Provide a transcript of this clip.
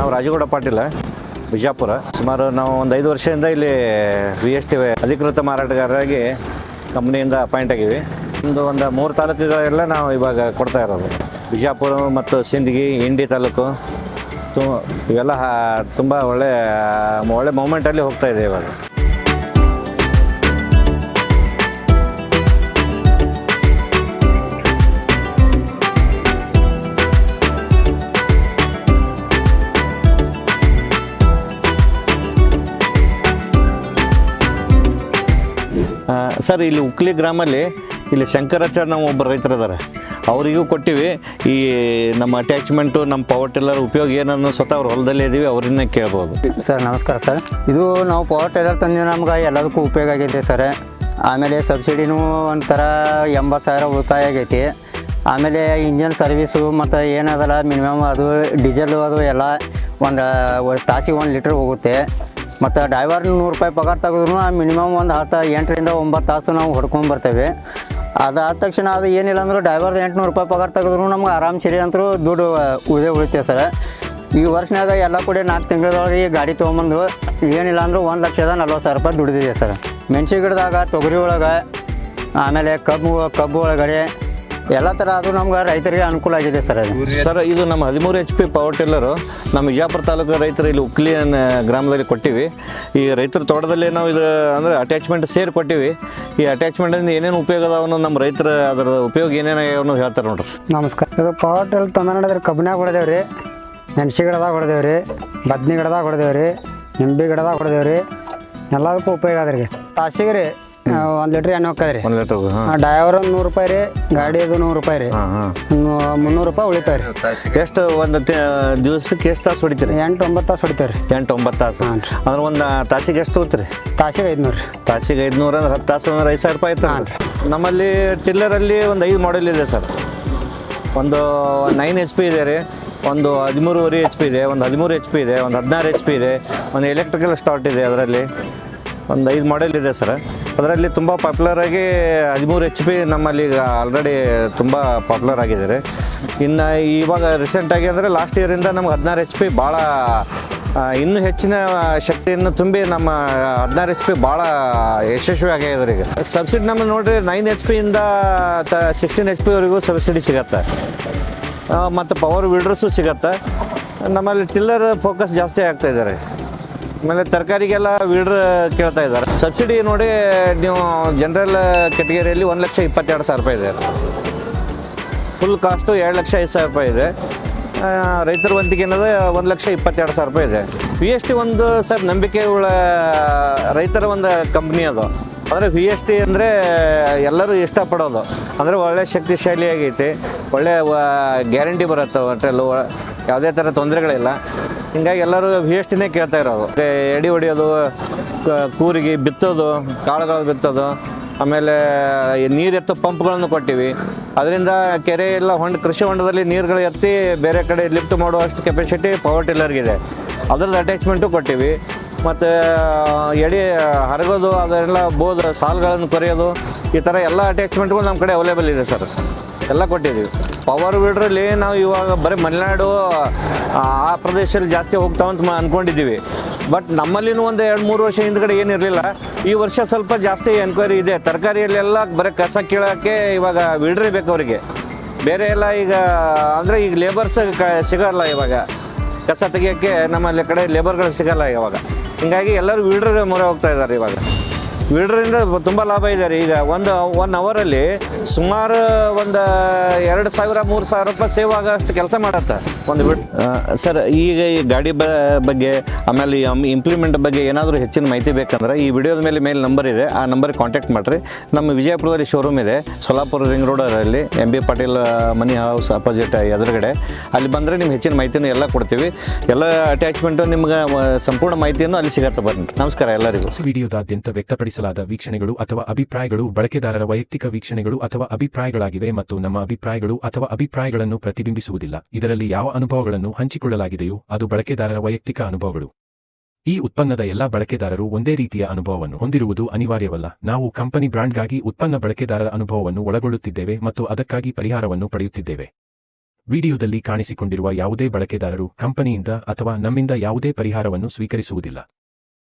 ನಾವು ರಾಜಗೌಡ ಪಾಟೀಲ, ಬಿಜಾಪುರ. ಸುಮಾರು ನಾವು ಒಂದು ಐದು ವರ್ಷದಿಂದ ಇಲ್ಲಿ ವಿ ಎಸ್ ಟಿ ಅಧಿಕೃತ ಮಾರಾಟಗಾರರಾಗಿ ಕಂಪ್ನಿಯಿಂದ ಅಪಾಯಿಂಟ್ ಆಗಿವಿ. ಒಂದು ಒಂದು ಮೂರು ತಾಲೂಕುಗಳೆಲ್ಲ ನಾವು ಇವಾಗ ಕೊಡ್ತಾ ಇರೋದು. ಬಿಜಾಪುರ ಮತ್ತು ಸಿಂದಗಿ, ಇಂಡಿ ತಾಲೂಕು. ತು ಇವೆಲ್ಲ ತುಂಬ ಒಳ್ಳೆ ಒಳ್ಳೆ ಮೂಮೆಂಟಲ್ಲಿ ಹೋಗ್ತಾ ಇದೆ ಇವಾಗ. ಸರ್, ಇಲ್ಲಿ ಉಕ್ಲಿ ಗ್ರಾಮಲ್ಲಿ ಇಲ್ಲಿ ಶಂಕರಾಚಾರ್ಯ ನಮ್ಮ ಒಬ್ಬ ರೈತರು ಇದ್ದಾರೆ ಅವರಿಗೂ ಕೊಟ್ಟಿವಿ. ಈ ನಮ್ಮ ಅಟ್ಯಾಚ್ಮೆಂಟು ನಮ್ಮ ಪವರ್ ಟಿಲ್ಲರ್ ಉಪಯೋಗ ಏನನ್ನು ಸ್ವತಃ ಅವ್ರ ಹೊಲದಲ್ಲೇ ಇದ್ದೀವಿ ಅವರನ್ನೇ ಕೇಳ್ಬೋದು. ಸರ್, ನಮಸ್ಕಾರ ಸರ್. ಇದು ನಾವು ಪವರ್ ಟೇಲರ್ ತಂದಿದ್ದು ನಮ್ಗೆ ಎಲ್ಲದಕ್ಕೂ ಉಪಯೋಗ ಆಗೈತೆ ಸರ್. ಆಮೇಲೆ ಸಬ್ಸಿಡಿನೂ ಒಂಥರ ಎಂಬತ್ತು ಸಾವಿರ ಉಳಿತಾಯ ಆಗೈತಿ. ಆಮೇಲೆ ಇಂಜನ್ ಸರ್ವೀಸು ಮತ್ತು ಏನದಲ್ಲ ಮಿನಿಮಮ್ ಅದು ಡೀಸೆಲು ಅದು ಎಲ್ಲ ಒಂದು, ತಾಸಿಗೆ ಒಂದು ಲೀಟ್ರ್ ಹೋಗುತ್ತೆ. ಮತ್ತು ಡ್ರೈವರ್ ನೂರು ರೂಪಾಯಿ ಪಗಾರ ತೆಗೆದ್ರು ಮಿನಿಮಮ್ ಒಂದು ಹತ್ತು ಎಂಟರಿಂದ ಒಂಬತ್ತು ತಾಸು ನಾವು ಹೊಡ್ಕೊಂಡು ಬರ್ತೇವೆ. ಅದಾದ ತಕ್ಷಣ ಅದು ಏನಿಲ್ಲ ಅಂದ್ರೆ ಡೈವರ್ದು ಎಂಟುನೂರು ರೂಪಾಯಿ ಪಗಾರ ತೆಗೆದ್ರು ನಮ್ಗೆ ಆರಾಮ್ ಸರಿ ಅಂತರೂ ದುಡ್ಡು ಉಳಿದೇ ಉಳಿತೇವೆ ಸರ್. ಈ ವರ್ಷನಾಗ ಎಲ್ಲ ಕೂಡ ನಾಲ್ಕು ತಿಂಗಳದೊಳಗೆ ಈ ಗಾಡಿ ತೊಗೊಂಬಂದು ಏನಿಲ್ಲ ಅಂದ್ರೆ ಒಂದು ಲಕ್ಷದ ನಲ್ವತ್ತು ಸಾವಿರ ರೂಪಾಯಿ ದುಡಿದಿದೆ ಸರ್. ಮೆಣಸಿ ಗಿಡದಾಗ ತೊಗರಿ ಒಳಗೆ, ಆಮೇಲೆ ಕಬ್ಬು ಕಬ್ಬು ಒಳಗಡೆ ಎಲ್ಲ ಥರ ಅದು ನಮ್ಗೆ ರೈತರಿಗೆ ಅನುಕೂಲ ಆಗಿದೆ ಸರ್ ಅದು. ಸರ್ ಇದು ನಮ್ಮ ಹದಿಮೂರು ಎಚ್ ಪಿ ಪವರ್ ಟಿಲ್ಲರ್ ನಮ್ಮ ವಿಜಯಪುರ ತಾಲೂಕು ರೈತರು ಇಲ್ಲಿ ಉಕ್ಲಿ ಅನ್ನೋ ಗ್ರಾಮದಲ್ಲಿ ಕೊಟ್ಟಿವಿ. ಈ ರೈತರ ತೋಟದಲ್ಲಿ ನಾವು ಇದು ಅಂದ್ರೆ ಅಟ್ಯಾಚ್ಮೆಂಟ್ ಸೇರಿ ಕೊಟ್ಟಿವಿ. ಈ ಅಟ್ಯಾಚ್ಮೆಂಟಿಂದ ಏನೇನು ಉಪಯೋಗ ಅದಾವ ಅನ್ನೋದು ನಮ್ಮ ರೈತರ ಅದರ ಉಪಯೋಗ ಏನೇನು ಅನ್ನೋದು ಹೇಳ್ತಾರೆ ನೋಡ್ರಿ. ನಮಸ್ಕಾರ. ಇದು ಪವರ್ ಟಿಲ್ ತಂದ ನೋಡಿದ್ರೆ ಕಬ್ಬಿನಾಗ ಹೊಡೆದೇವ್ ರೀ. ಮೆಣಸಿ ಗಿಡದಾಗ ಹೊಡೆದೇವ್ ರೀ. ಬದ್ನಿ ಗಿಡದಾಗ ಹೊಡೆದೇವ್ ರೀ. ನಿಂಬೆ ಗಿಡದಾಗ ಹೊಡೆದೇವ್ ರೀ. ಎಲ್ಲದಕ್ಕೂ ಉಪಯೋಗ ಅದ ರೀ ತಾಸಿಗೆ ರೀ ಒಂದು ಲೀಟ್ರ್ ಎಣ್ಣೆ ಹೋಗ್ತದ್ರಿ ಒಂದ್ ಲೀಟರ್ ಹಾಂ. ಡ್ರೈವರ್ ಒಂದು ನೂರು ರೂಪಾಯಿ ರೀ ಗಾಡಿ ಅದು ನೂರು ರೂಪಾಯಿ ರೀ. ಮುನ್ನೂರು ರೂಪಾಯಿ ಉಳಿತಾಯ ರೀ. ಎಷ್ಟು ಒಂದು ದಿವಸಕ್ಕೆ ಎಷ್ಟು ತಾಸು ಹೊಡಿತೀರಿ? ಎಂಟು ಒಂಬತ್ತು ತಾಸು ಹೊಡಿತೇವೆ ರೀ. ಎಂಟು ಒಂಬತ್ತು ತಾಸು ಅಂದ್ರೆ ಒಂದು ತಾಸಿಗೆ ಎಷ್ಟು ತಗೋತೀರಿ? ತಾಸಿಗೆ ಐದುನೂರು ರೀ. ತಾಸಿಗೆ ಐದುನೂರ ಅಂದ್ರೆ ಹತ್ತು ತಾಸು ಅಂದ್ರೆ ಐದು ಸಾವಿರ ರೂಪಾಯಿ ಆಯ್ತು. ನಮ್ಮಲ್ಲಿ ಟಿಲ್ಲರಲ್ಲಿ ಒಂದು ಐದು ಮಾಡೆಲ್ ಇದೆ ಸರ್. ಒಂದು ನೈನ್ ಎಚ್ ಪಿ ಇದೆ ರೀ ಒಂದು ಹದಿಮೂರುವರೆ ಎಚ್ ಪಿ ಇದೆ ಒಂದು ಹದಿಮೂರು ಎಚ್ ಪಿ ಇದೆ ಒಂದು ಹದಿನಾರು ಎಚ್ ಪಿ ಇದೆ ಒಂದು ಎಲೆಕ್ಟ್ರಿಕಲ್ ಸ್ಟಾರ್ಟ್ ಇದೆ ಅದರಲ್ಲಿ. ಒಂದು ಐದು ಮಾಡೆಲ್ ಇದೆ ಸರ್. ಅದರಲ್ಲಿ ತುಂಬ ಪಾಪ್ಯುಲರ್ ಆಗಿ ಹದಿಮೂರು ಎಚ್ ಪಿ ನಮ್ಮಲ್ಲಿ ಈಗ ಆಲ್ರೆಡಿ ತುಂಬ ಪಾಪ್ಯುಲರ್ ಆಗಿದ್ದಾರೆ. ಇನ್ನು ಇವಾಗ ರೀಸೆಂಟಾಗಿ ಅಂದರೆ ಲಾಸ್ಟ್ ಇಯರಿಂದ ನಮ್ಗೆ ಹದಿನಾರು ಎಚ್ ಪಿ ಭಾಳ ಇನ್ನೂ ಹೆಚ್ಚಿನ ಶಕ್ತಿಯನ್ನು ತುಂಬಿ ನಮ್ಮ ಹದಿನಾರು ಎಚ್ ಪಿ ಭಾಳ ಯಶಸ್ವಿ ಆಗಿದೆ ಈಗ. ಸಬ್ಸಿಡಿ ನಮ್ಮ ನೋಡ್ರಿ ನೈನ್ ಎಚ್ ಪಿಯಿಂದ ತ ಸಿಕ್ಸ್ಟೀನ್ ಎಚ್ ಪಿವರೆಗೂ ಸಬ್ಸಿಡಿ ಸಿಗತ್ತೆ. ಮತ್ತು ಪವರ್ ವಿಲ್ಡ್ರಸ್ಸು ಸಿಗತ್ತೆ. ನಮ್ಮಲ್ಲಿ ಟಿಲ್ಲರ್ ಫೋಕಸ್ ಜಾಸ್ತಿ ಆಗ್ತಾ ಇದ್ದಾರೆ. ಆಮೇಲೆ ತರಕಾರಿಗೆಲ್ಲ ವೀಡ್ರ್ ಕೇಳ್ತಾ ಇದ್ದಾರೆ. ಸಬ್ಸಿಡಿ ನೋಡಿ ನೀವು ಜನರಲ್ ಕೆಟಗರಿಯಲ್ಲಿ ಒಂದು ಲಕ್ಷ ಇಪ್ಪತ್ತೆರಡು ಸಾವಿರ ರೂಪಾಯಿ ಇದೆ. ಫುಲ್ ಕಾಸ್ಟು ಎರಡು ಲಕ್ಷ ಐದು ಸಾವಿರ ರೂಪಾಯಿ ಇದೆ. ರೈತರ ವಂತಿಗೆ ಅನ್ನೋದು ಒಂದು ಲಕ್ಷ ಇಪ್ಪತ್ತೆರಡು ಸಾವಿರ ರೂಪಾಯಿ ಇದೆ. ವಿ ಎಸ್ ಟಿ ಒಂದು ಸರ್ ನಂಬಿಕೆ ಉಳ್ಳ ರೈತರ ಒಂದು ಕಂಪ್ನಿ ಅದು. ಅಂದರೆ ವಿ ಎಸ್ ಟಿ ಅಂದರೆ ಎಲ್ಲರೂ ಇಷ್ಟಪಡೋದು. ಅಂದರೆ ಒಳ್ಳೆ ಶಕ್ತಿಶಾಲಿಯಾಗೈತಿ. ಒಳ್ಳೆ ಗ್ಯಾರಂಟಿ ಬರುತ್ತೆ ಒಟ್ಟಲ್ಲಿ ಯಾವುದೇ ಥರ ತೊಂದರೆಗಳಿಲ್ಲ. ಹಿಂಗಾಗಿ ಎಲ್ಲರೂ ವಿ ಎಸ್ ಟಿನೇ ಕೇಳ್ತಾ ಇರೋದು. ಎಡಿ ಹೊಡಿಯೋದು ಕೂರಿಗೆ ಬಿತ್ತೋದು, ಕಾಳುಗಳು ಬಿತ್ತೋದು, ಆಮೇಲೆ ನೀರು ಎತ್ತು ಪಂಪ್ಗಳನ್ನು ಕೊಟ್ಟಿವಿ. ಅದರಿಂದ ಕೆರೆ ಎಲ್ಲ ಹೊಂಡ, ಕೃಷಿ ಹೊಂಡದಲ್ಲಿ ನೀರುಗಳು ಎತ್ತಿ ಬೇರೆ ಕಡೆ ಲಿಫ್ಟ್ ಮಾಡುವಷ್ಟು ಕೆಪಾಸಿಟಿ ಪವರ್ ಟಿಲ್ಲರ್ಗಿದೆ ಅದ್ರದ್ದು ಅಟ್ಯಾಚ್ಮೆಂಟು ಕೊಟ್ಟಿವಿ. ಮತ್ತು ಎಡಿ ಹರಗೋದು, ಅದೆಲ್ಲ ಬೋದು ಸಾಲುಗಳನ್ನು ಕೊರೆಯೋದು, ಈ ಥರ ಎಲ್ಲ ಅಟ್ಯಾಚ್ಮೆಂಟ್ಗಳು ನಮ್ಮ ಕಡೆ ಅವೈಲೇಬಲ್ ಇದೆ ಸರ್. ಎಲ್ಲ ಕೊಟ್ಟಿದ್ದೀವಿ. ಪವರ್ ವೀಡ್ರಲ್ಲಿ ನಾವು ಇವಾಗ ಬರೀ ಮಲೆನಾಡು, ಆ ಪ್ರದೇಶದಲ್ಲಿ ಜಾಸ್ತಿ ಹೋಗ್ತಾವಂತ ಅಂತ ಅಂದ್ಕೊಂಡಿದ್ದೀವಿ ಬಟ್ ನಮ್ಮಲ್ಲಿನೂ ಒಂದು ಎರಡು ಮೂರು ವರ್ಷ ಹಿಂದ್ಗಡೆ ಏನಿರಲಿಲ್ಲ ಈ ವರ್ಷ ಸ್ವಲ್ಪ ಜಾಸ್ತಿ ಎನ್ಕ್ವೈರಿ ಇದೆ. ತರಕಾರಿಯಲ್ಲೆಲ್ಲ ಬರೀ ಕಸ ಕೀಳೋಕ್ಕೆ ಇವಾಗ ವೀಡ್ರೇ ಬೇಕು ಅವರಿಗೆ. ಬೇರೆ ಎಲ್ಲ ಈಗ, ಅಂದರೆ ಈಗ ಲೇಬರ್ಸ್ ಕ, ಸಿಗೋಲ್ಲ ಇವಾಗ. ಕಸ ತೆಗಿಯೋಕ್ಕೆ ನಮ್ಮಲ್ಲಿ ಕಡೆ ಲೇಬರ್ಗಳು ಸಿಗೋಲ್ಲ ಇವಾಗ. ಹಿಂಗಾಗಿ ಎಲ್ಲರೂ ವೀಡ್ರಿಗೆ ಮೊರೆ ಹೋಗ್ತಾ ಇದ್ದಾರೆ ಇವಾಗ. ವೀಡ್ರಿಂದ ತುಂಬ ಲಾಭ ಇದೆ ರೀ. ಈಗ ಒಂದು ಒನ್ ಅವರಲ್ಲಿ ಸುಮಾರು ಒಂದು ಎರಡು ಸಾವಿರ ಮೂರು ಸಾವಿರ ರೂಪಾಯಿ ಸೇವ್ ಆಗೋಷ್ಟು ಕೆಲಸ ಮಾಡತ್ತೆ ಒಂದು ವಿಡ್ ಸರ್ ಈಗ ಈ ಗಾಡಿ ಬ ಬಗ್ಗೆ ಆಮೇಲೆ ಈ ಇಂಪ್ಲಿಮೆಂಟ್ ಬಗ್ಗೆ ಏನಾದರೂ ಹೆಚ್ಚಿನ ಮಾಹಿತಿ ಬೇಕಂದ್ರೆ ಈ ವಿಡಿಯೋದ ಮೇಲೆ ಮೇಲೆ ನಂಬರ್ ಇದೆ. ಆ ನಂಬರ್ಗೆ ಕಾಂಟ್ಯಾಕ್ಟ್ ಮಾಡಿರಿ. ನಮ್ಮ ವಿಜಯಪುರದಲ್ಲಿ ಶೋರೂಮ್ ಇದೆ. ಸೊಲಾಪುರ ರಿಂಗ್ ರೋಡಲ್ಲಿ ಎಂ ಬಿ ಪಾಟೀಲ್ ಮನಿ ಹೌಸ್ ಅಪೋಸಿಟ್ ಎದುರುಗಡೆ. ಅಲ್ಲಿ ಬಂದರೆ ನಿಮ್ಗೆ ಹೆಚ್ಚಿನ ಮಾಹಿತಿನೂ ಎಲ್ಲ ಕೊಡ್ತೀವಿ. ಎಲ್ಲ ಅಟ್ಯಾಚ್ಮೆಂಟು ನಿಮ್ಗೆ ಸಂಪೂರ್ಣ ಮಾಹಿತಿಯನ್ನು ಅಲ್ಲಿ ಸಿಗತ್ತೆ ಬನ್ನಿ ನಮಸ್ಕಾರ ಎಲ್ಲರಿಗೂ. ವಿಡಿಯೋದಾದ್ಯಂತ ವಿಡಿಯೋದಾದ್ಯಂತ ವ್ಯಕ್ತಪಡಿಸಲಾದ ವೀಕ್ಷಣೆಗಳು ಅಥವಾ ಅಭಿಪ್ರಾಯಗಳು ಬಳಕೆದಾರರ ವೈಯಕ್ತಿಕ ವೀಕ್ಷಣೆಗಳು ಅಥವಾ ಅಭಿಪ್ರಾಯಗಳಾಗಿವೆ ಮತ್ತು ನಮ್ಮ ಅಭಿಪ್ರಾಯಗಳು ಅಥವಾ ಅಭಿಪ್ರಾಯಗಳನ್ನು ಪ್ರತಿಬಿಂಬಿಸುವುದಿಲ್ಲ. ಇದರಲ್ಲಿ ಯಾವ ಅನುಭವಗಳನ್ನು ಹಂಚಿಕೊಳ್ಳಲಾಗಿದೆಯೋ ಅದು ಬಳಕೆದಾರರ ವೈಯಕ್ತಿಕ ಅನುಭವಗಳು. ಈ ಉತ್ಪನ್ನದ ಎಲ್ಲಾ ಬಳಕೆದಾರರು ಒಂದೇ ರೀತಿಯ ಅನುಭವವನ್ನು ಹೊಂದಿರುವುದು ಅನಿವಾರ್ಯವಲ್ಲ. ನಾವು ಕಂಪನಿ ಬ್ರಾಂಡ್ಗಾಗಿ ಉತ್ಪನ್ನ ಬಳಕೆದಾರರ ಅನುಭವವನ್ನು ಒಳಗೊಳ್ಳುತ್ತಿದ್ದೇವೆ ಮತ್ತು ಅದಕ್ಕಾಗಿ ಪರಿಹಾರವನ್ನು ಪಡೆಯುತ್ತಿದ್ದೇವೆ. ವಿಡಿಯೋದಲ್ಲಿ ಕಾಣಿಸಿಕೊಂಡಿರುವ ಯಾವುದೇ ಬಳಕೆದಾರರು ಕಂಪನಿಯಿಂದ ಅಥವಾ ನಮ್ಮಿಂದ ಯಾವುದೇ ಪರಿಹಾರವನ್ನು ಸ್ವೀಕರಿಸುವುದಿಲ್ಲ.